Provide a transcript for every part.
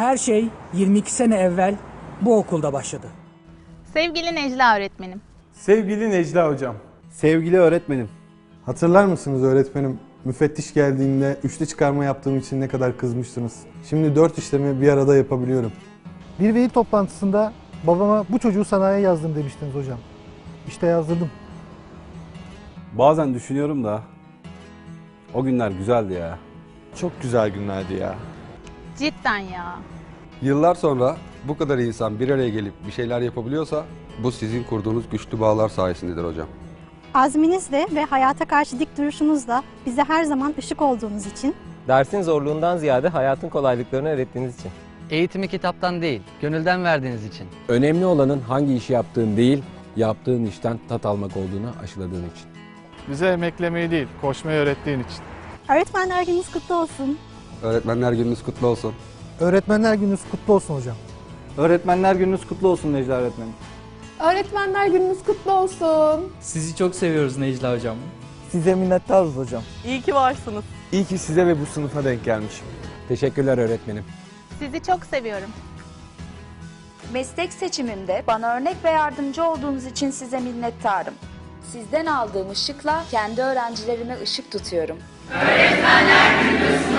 Her şey 22 sene evvel bu okulda başladı. Sevgili Necla öğretmenim. Sevgili Necla Hocam, Sevgili öğretmenim, hatırlar mısınız öğretmenim? Müfettiş geldiğinde üçlü çıkarma yaptığım için ne kadar kızmıştınız. Şimdi dört işlemi bir arada yapabiliyorum. Bir veli toplantısında babama bu çocuğu sanayiye yazdım demiştiniz hocam. İşte yazdırdım. bazen düşünüyorum da o günler güzeldi ya. Çok güzel günlerdi ya. Cidden ya. Yıllar sonra bu kadar insan bir araya gelip bir şeyler yapabiliyorsa bu sizin kurduğunuz güçlü bağlar sayesindedir hocam. Azminizle ve hayata karşı dik duruşunuzla bize her zaman ışık olduğunuz için Dersin zorluğundan ziyade hayatın kolaylıklarını öğrettiğiniz için. Eğitimi kitaptan değil, gönülden verdiğiniz için. Önemli olanın hangi işi yaptığın değil, yaptığın işten tat almak olduğunu aşıladığın için. Bize emeklemeyi değil, koşmayı öğrettiğin için. öğretmenler gününüz kutlu olsun. Öğretmenler gününüz kutlu olsun. Öğretmenler gününüz kutlu olsun hocam. Öğretmenler gününüz kutlu olsun Necla öğretmenim. Öğretmenler gününüz kutlu olsun. Sizi çok seviyoruz Necla Hocam. Size minnettarız hocam. İyi ki varsınız. İyi ki size ve bu sınıfa denk gelmişim. Teşekkürler öğretmenim. Sizi çok seviyorum. Meslek seçimimde bana örnek ve yardımcı olduğunuz için size minnettarım. Sizden aldığım ışıkla kendi öğrencilerime ışık tutuyorum. Müzik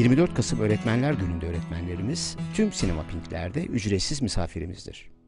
24 Kasım Öğretmenler Günü'nde öğretmenlerimiz tüm sinema pinklerde ücretsiz misafirimizdir.